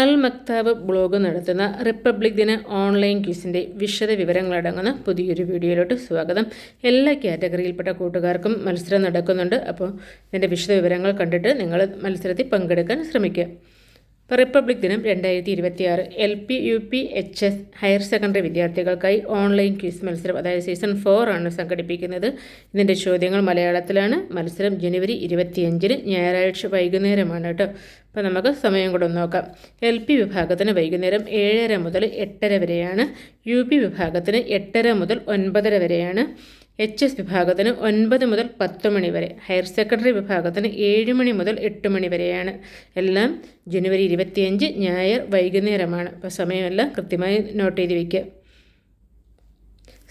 അൽ Mahtab blog നടത്തുന്ന republic ദിന online ക്വിസിന്റെ വിശദ വിവരങ്ങളടങ്ങുന്ന പുതിയൊരു വീഡിയോയിലോട്ട് സ്വാഗതം. എല്ലാ കാറ്റഗറിയിൽപ്പെട്ട കൂട്ടുകാർക്കും മത്സരം നടക്കുന്നുണ്ട്. അപ്പോൾ ഇതിന്റെ വിശദ വിവരങ്ങൾ കണ്ടിട്ട് നിങ്ങൾ മത്സരത്തിൽ പങ്കെടുക്കാൻ ശ്രമിക്കുക. റിപ്പബ്ലിക് ദിനം രണ്ടായിരത്തി ഇരുപത്തിയാറ് L P U P H S higher secondary വിദ്യാർത്ഥികൾക്കായി ഓൺലൈൻ ക്വിസ് മത്സരം അതായത് സീസൺ ഫോർ ആണ് സംഘടിപ്പിക്കുന്നത്. ഇതിന്റെ ചോദ്യങ്ങൾ മലയാളത്തിലാണ്. മത്സരം ജനുവരി ഇരുപത്തിയഞ്ചിന് ഞായറാഴ്ച വൈകുന്നേരമാണ് കേട്ടോ. അപ്പോൾ നമുക്ക് സമയം കൂടെ നോക്കാം. എൽ പി വിഭാഗത്തിന് വൈകുന്നേരം ഏഴര മുതൽ എട്ടര വരെയാണ്. യു പി വിഭാഗത്തിന് എട്ടര മുതൽ ഒൻപതര വരെയാണ്. എച്ച് എസ് വിഭാഗത്തിന് ഒൻപത് മുതൽ പത്ത് മണി വരെ. ഹയർ സെക്കൻഡറി വിഭാഗത്തിന് ഏഴ് മണി മുതൽ എട്ട് മണി വരെയാണ്. എല്ലാം ജനുവരി ഇരുപത്തിയഞ്ച് ഞായർ വൈകുന്നേരമാണ്. അപ്പോൾ സമയമെല്ലാം കൃത്യമായി നോട്ട് ചെയ്ത് വയ്ക്കുക.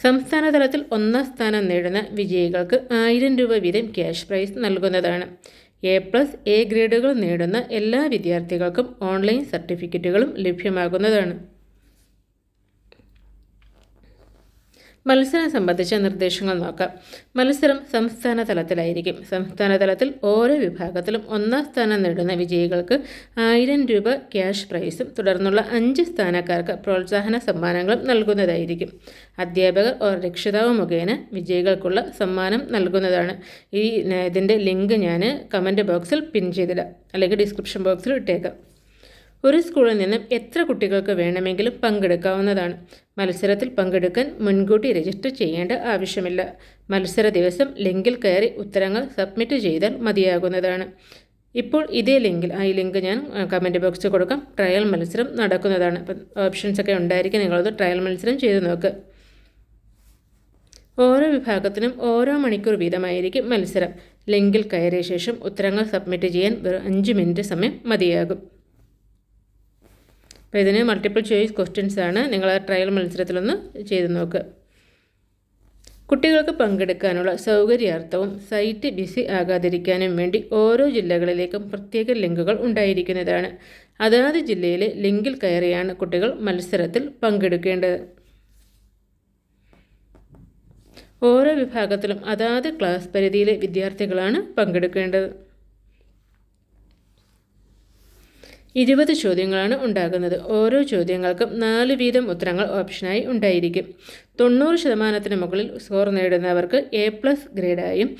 സംസ്ഥാന തലത്തിൽ ഒന്നാം സ്ഥാനം നേടുന്ന വിജയികൾക്ക് ആയിരം രൂപ വീതം ക്യാഷ് പ്രൈസ് നൽകുന്നതാണ്. എ പ്ലസ് എ ഗ്രേഡുകൾ നേടുന്ന എല്ലാ വിദ്യാർത്ഥികൾക്കും ഓൺലൈൻ സർട്ടിഫിക്കറ്റുകളും ലഭ്യമാകുന്നതാണ്. മത്സരം സംബന്ധിച്ച നിർദ്ദേശങ്ങൾ നോക്കാം. മത്സരം സംസ്ഥാന തലത്തിലായിരിക്കും സംസ്ഥാന തലത്തിൽ ഓരോ വിഭാഗത്തിലും ഒന്നാം സ്ഥാനം നേടുന്ന വിജയികൾക്ക് ആയിരം രൂപ ക്യാഷ് പ്രൈസും തുടർന്നുള്ള അഞ്ച് സ്ഥാനക്കാർക്ക് പ്രോത്സാഹന സമ്മാനങ്ങളും നൽകുന്നതായിരിക്കും. അധ്യാപകർ ഓർ രക്ഷിതാവ് മുഖേന വിജയികൾക്കുള്ള സമ്മാനം നൽകുന്നതാണ്. ഈ ഇതിന്റെ ലിങ്ക് ഞാൻ കമന്റ് ബോക്സിൽ പിൻ ചെയ്തിടാം. അല്ലെങ്കിൽ ഡിസ്ക്രിപ്ഷൻ ബോക്സിൽ ഇട്ടേക്കാം. ഒരു സ്കൂളിൽ നിന്നും എത്ര കുട്ടികൾക്ക് വേണമെങ്കിലും പങ്കെടുക്കാവുന്നതാണ്. മത്സരത്തിൽ പങ്കെടുക്കാൻ മുൻകൂട്ടി രജിസ്റ്റർ ചെയ്യേണ്ട ആവശ്യമില്ല. മത്സര ദിവസം ലിങ്കിൽ കയറി ഉത്തരങ്ങൾ സബ്മിറ്റ് ചെയ്താൽ മതിയാകുന്നതാണ്. ഇപ്പോൾ ഇതേ ലിങ്കിൽ ആ ലിങ്ക് ഞാൻ കമന്റ് ബോക്സിൽ കൊടുക്കാം. ട്രയൽ മത്സരം നടക്കുന്നതാണ്. അപ്പം ഓപ്ഷൻസ് ഒക്കെ ഉണ്ടായിരിക്കും. നിങ്ങളത് ട്രയൽ മത്സരം ചെയ്ത് നോക്ക്. ഓരോ വിഭാഗത്തിനും ഓരോ മണിക്കൂർ വീതമായിരിക്കും മത്സരം. ലിങ്കിൽ കയറിയ ശേഷം ഉത്തരങ്ങൾ സബ്മിറ്റ് ചെയ്യാൻ വെറും അഞ്ച് മിനിറ്റ് സമയം മതിയാകും. അപ്പോൾ ഇതിന് മൾട്ടിപ്പിൾ ചോയ്സ് ക്വസ്റ്റ്യൻസ് ആണ്. നിങ്ങൾ ട്രയൽ മത്സരത്തിലൊന്ന് ചെയ്ത് നോക്കുക കുട്ടികൾക്ക് പങ്കെടുക്കാനുള്ള സൗകര്യാർത്ഥവും സൈറ്റ് ബിസി ആകാതിരിക്കാനും വേണ്ടി ഓരോ ജില്ലകളിലേക്കും പ്രത്യേക ലിങ്കുകൾ ഉണ്ടായിരിക്കുന്നതാണ്. അതാത് ജില്ലയിലെ ലിങ്കിൽ കയറിയാണ് കുട്ടികൾ മത്സരത്തിൽ പങ്കെടുക്കേണ്ടത്. ഓരോ വിഭാഗത്തിലും അതാത് ക്ലാസ് പരിധിയിലെ വിദ്യാർത്ഥികളാണ് പങ്കെടുക്കേണ്ടത്. ഇരുപത് ചോദ്യങ്ങളാണ് ഉണ്ടാകുന്നത്. ഓരോ ചോദ്യങ്ങൾക്കും നാല് വീതം ഉത്തരങ്ങൾ ഓപ്ഷനായി ഉണ്ടായിരിക്കും. തൊണ്ണൂറ് ശതമാനത്തിന് മുകളിൽ സ്കോർ നേടുന്നവർക്ക് എ പ്ലസ് ഗ്രേഡായും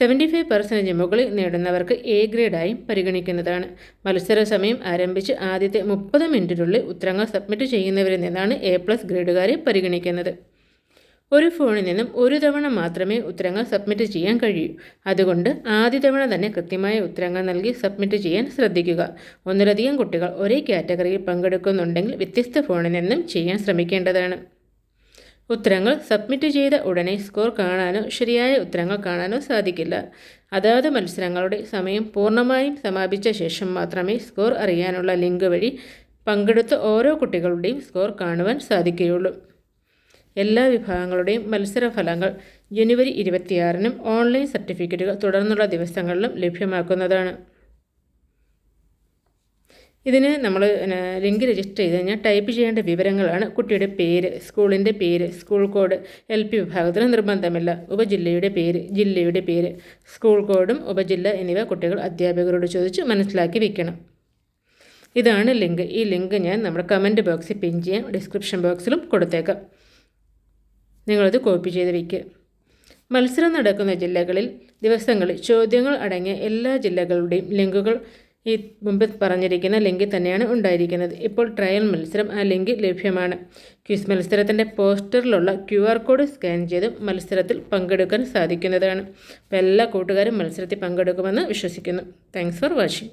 സെവന്റി ഫൈവ് പെർസെന്റേജ് മുകളിൽ നേടുന്നവർക്ക് എ ഗ്രേഡായും പരിഗണിക്കുന്നതാണ്. മത്സര സമയം ആരംഭിച്ച് ആദ്യത്തെ മുപ്പത് മിനിറ്റിനുള്ളിൽ ഉത്തരങ്ങൾ സബ്മിറ്റ് ചെയ്യുന്നവരിൽ നിന്നാണ് എ പ്ലസ് ഗ്രേഡുകാരെ പരിഗണിക്കുന്നത്. ഒരു ഫോണിൽ നിന്നും ഒരു തവണ മാത്രമേ ഉത്തരങ്ങൾ സബ്മിറ്റ് ചെയ്യാൻ കഴിയൂ. അതുകൊണ്ട് ആദ്യ തവണ തന്നെ കൃത്യമായ ഉത്തരങ്ങൾ നൽകി സബ്മിറ്റ് ചെയ്യാൻ ശ്രദ്ധിക്കുക. ഒന്നിലധികം കുട്ടികൾ ഒരേ കാറ്റഗറിയിൽ പങ്കെടുക്കുന്നുണ്ടെങ്കിൽ വ്യത്യസ്ത ഫോണിൽ നിന്നും ചെയ്യാൻ ശ്രമിക്കേണ്ടതാണ്. ഉത്തരങ്ങൾ സബ്മിറ്റ് ചെയ്ത ഉടനെ സ്കോർ കാണാനോ ശരിയായ ഉത്തരങ്ങൾ കാണാനോ സാധിക്കില്ല. അതാത് മത്സരങ്ങളുടെ സമയം പൂർണമായും സമാപിച്ച ശേഷം മാത്രമേ സ്കോർ അറിയാനുള്ള ലിങ്ക് വഴി പങ്കെടുത്ത ഓരോ കുട്ടികളുടെയും സ്കോർ കാണുവാൻ സാധിക്കുകയുള്ളൂ. എല്ലാ വിഭാഗങ്ങളുടെയും മത്സരഫലങ്ങൾ ജനുവരി ഇരുപത്തിയാറിനും ഓൺലൈൻ സർട്ടിഫിക്കറ്റുകൾ തുടർന്നുള്ള ദിവസങ്ങളിലും ലഭ്യമാക്കുന്നതാണ്. ഇതിന് നമ്മൾ ലിങ്ക് രജിസ്റ്റർ ചെയ്ത് കഴിഞ്ഞാൽ ടൈപ്പ് ചെയ്യേണ്ട വിവരങ്ങളാണ് കുട്ടിയുടെ പേര് സ്കൂളിന്റെ പേര് സ്കൂൾ കോഡ് എൽ പി വിഭാഗത്തിന് നിർബന്ധമില്ല. ഉപജില്ലയുടെ പേര് ജില്ലയുടെ പേര് സ്കൂൾ കോഡും ഉപജില്ല എന്നിവ കുട്ടികൾ അധ്യാപകരോട് ചോദിച്ച് മനസ്സിലാക്കി വയ്ക്കണം ഇതാണ് ലിങ്ക്. ഈ ലിങ്ക് ഞാൻ നമ്മുടെ കമന്റ് ബോക്സിൽ പിൻ ചെയ്യാം ഡിസ്ക്രിപ്ഷൻ ബോക്സിലും കൊടുത്തേക്കാം. നിങ്ങളത് കോപ്പി ചെയ്ത് വയ്ക്കുക മത്സരം നടക്കുന്ന ജില്ലകളിൽ ദിവസങ്ങളിൽ ചോദ്യങ്ങൾ അടങ്ങിയ എല്ലാ ജില്ലകളുടെയും ലിങ്കുകൾ ഈ മുമ്പ് പറഞ്ഞിരിക്കുന്ന ലിങ്കിൽ തന്നെയാണ് ഉണ്ടായിരിക്കുന്നത്. ഇപ്പോൾ ട്രയൽ മത്സരം ആ ലിങ്ക് ലഭ്യമാണ്. ക്വിസ് മത്സരത്തിന്റെ പോസ്റ്ററിലുള്ള ക്യു ആർ കോഡ് സ്കാൻ ചെയ്ത് മത്സരത്തിൽ പങ്കെടുക്കാൻ സാധിക്കുന്നതാണ്. അപ്പോൾ എല്ലാ കൂട്ടുകാരും മത്സരത്തിൽ പങ്കെടുക്കുമെന്ന് വിശ്വസിക്കുന്നു. Thanks for watching.